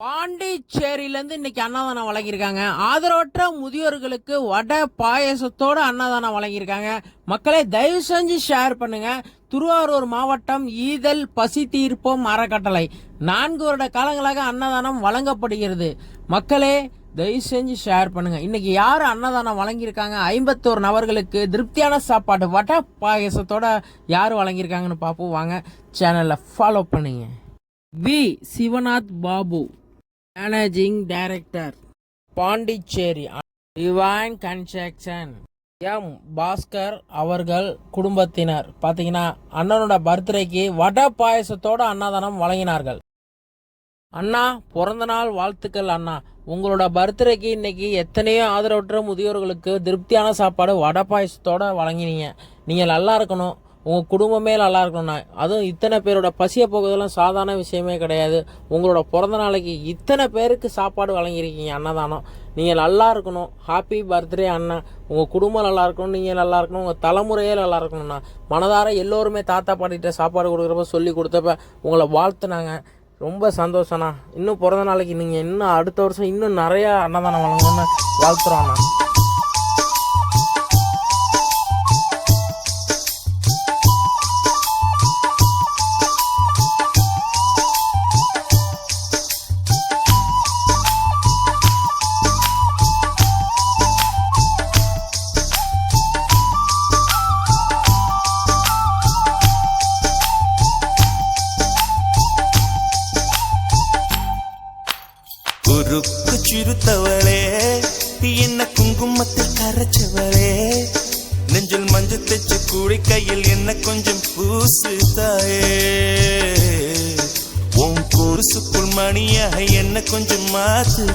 பாண்டிச்சேரியிலேருந்து இன்னைக்கு அன்னதானம் வழங்கியிருக்காங்க. ஆதரவற்ற முதியோர்களுக்கு வடை பாயசத்தோட அன்னதானம் வழங்கியிருக்காங்க. மக்களே தயவு செஞ்சு ஷேர் பண்ணுங்க. திருவாரூர் மாவட்டம் ஈதல் பசி தீர்ப்போம் அறக்கட்டளை. நான்கு வருட காலங்களாக அன்னதானம் வழங்கப்படுகிறது. மக்களே தயவு செஞ்சு ஷேர் பண்ணுங்க. இன்னைக்கு யார் அன்னதானம் வழங்கியிருக்காங்க? ஐம்பத்தோரு நபர்களுக்கு திருப்தியான சாப்பாடு வடை பாயசத்தோட யார் வழங்கியிருக்காங்கன்னு பார்ப்போம். வாங்க சேனலை ஃபாலோ பண்ணுங்க. V. Sivanath Babu. Managing director Pondicherry divine construction M Bhaskar அவர்கள் குடும்பத்தினர். பார்த்தீங்கன்னா அண்ணனோட பர்த்டேக்கு வடை பாயசத்தோட அன்னதானம் வழங்கினார்கள். அண்ணா பிறந்த நாள் வாழ்த்துக்கள் அண்ணா. உங்களோட பர்த்டேக்கு இன்னைக்கு எத்தனையோ ஆதரவற்ற முதியோர்களுக்கு திருப்தியான சாப்பாடு வடை பாயசத்தோட வழங்கினீங்க. நீங்கள் நல்லா இருக்கணும். உங்கள் குடும்பமே நல்லா இருக்கணும்னா அதுவும் இத்தனை பேரோட பசியை போகுதெல்லாம் சாதாரண விஷயமே கிடையாது. உங்களோட பிறந்த நாளைக்கு இத்தனை பேருக்கு சாப்பாடு வழங்கியிருக்கீங்க அன்னதானம். நீங்கள் நல்லா இருக்கணும். ஹாப்பி பர்த்டே அண்ணன் உங்கள் குடும்பம் நல்லா இருக்கணும் நீங்கள் நல்லா இருக்கணும். உங்கள் தலைமுறையே நல்லா இருக்கணும்னா மனதார எல்லோருமே தாத்தா பாட்டிகிட்ட சாப்பாடு கொடுக்குறப்ப சொல்லி கொடுத்தப்ப உங்களை வாழ்த்துனாங்க. ரொம்ப சந்தோஷம்ண்ணா. இன்னும் பிறந்த நாளைக்கு நீங்கள் இன்னும் அடுத்த வருஷம் இன்னும் நிறையா அன்னதானம் வழங்கணும்னு வாழ்த்துறோண்ணா குறுக்கு சிறுத்தவளே என்ன குங்குமத்தில் கரைச்சவளே. நெஞ்சில் மஞ்சள் தைச்சு கூடி கையில் என்ன கொஞ்சம் பூசு தாயே உன் குருசுக்குள் மணியாக என்ன கொஞ்சம் மாத்து